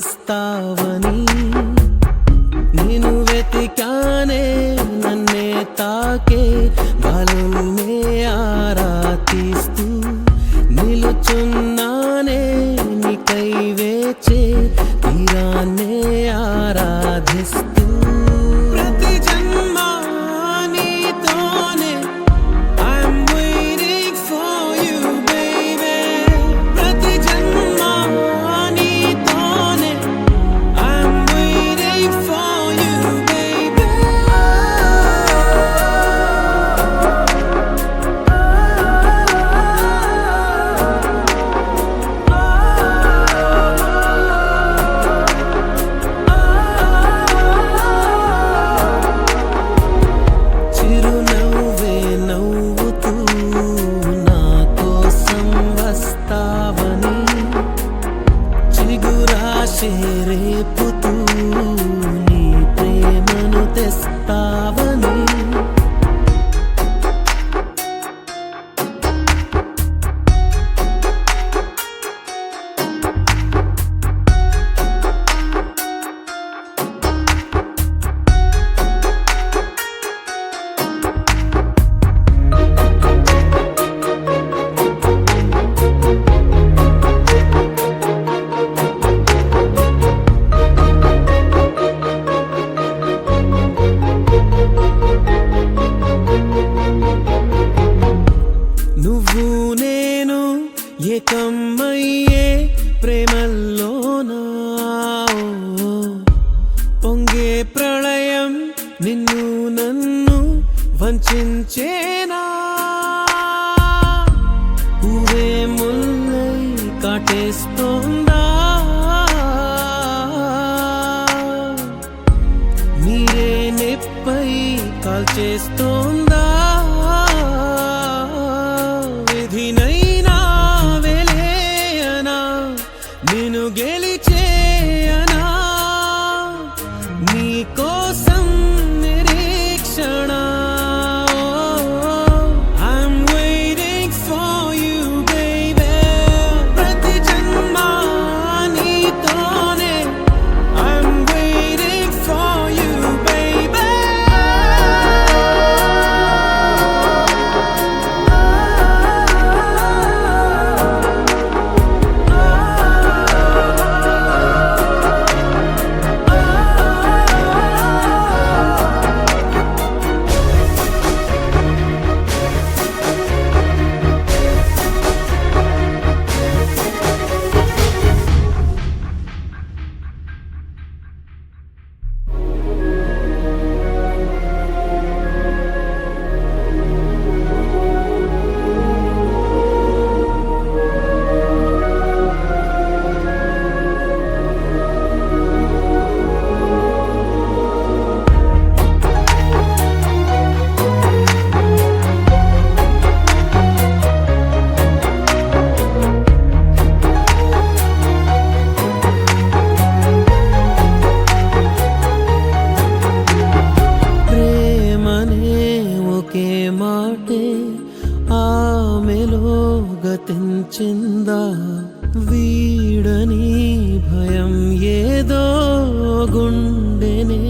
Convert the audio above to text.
చేస్తావని నన్ను వంచేనా ముల్లై కాటేస్తోందా? మీరే నెప్పై కాల్చేస్తోందా? చిందా వీడని భయం ఏదో గుండెనే.